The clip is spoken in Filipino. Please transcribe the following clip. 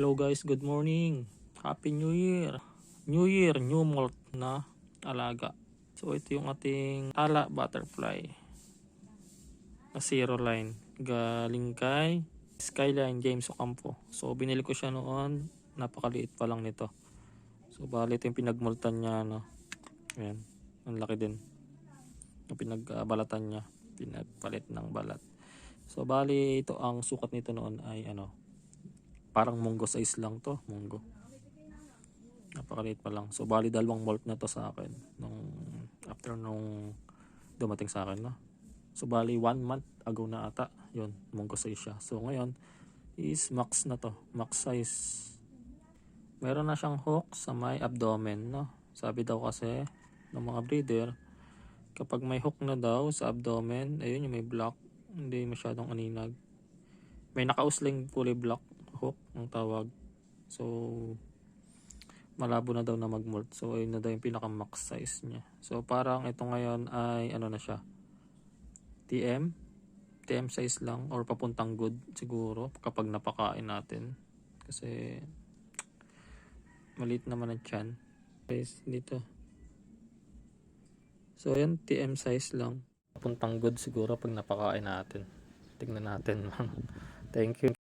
Hello guys, good morning. Happy New Year. New Year, new malt na alaga. So ito yung ating tala butterfly. Na zero line. Galing kay Skyline James Ocampo. So binili ko siya noon. Napakaliit pa lang nito. So bali ito yung pinagmultan niya. No? Ayan. Ang laki din. Yung pinagbalatan niya. Pinagpalit ng balat. So bali ito ang sukat nito noon ay ano parang munggo size lang to munggo. Napakaliit pa lang. So bali dalawang volt na to sa akin nung after nung dumating sa akin no? So bali one month ago na ata yun munggo size siya. So ngayon is max na to. Max size. Meron na siyang hook sa may abdomen no? Sabi daw kasi ng mga breeder kapag may hook na daw sa abdomen ayun yung may block hindi masyadong aninag. May nakausling fully block ang tawag. So, malabo na daw na mag-molt. So, ayun na daw yung pinaka-max size niya. So, parang ito ngayon ay ano na siya. TM. TM size lang or papuntang good siguro kapag napakain natin. Kasi maliit naman ang tiyan. Guys, dito. So, ayan, TM size lang. Papuntang good siguro pag napakain natin. Tingnan natin. Thank you.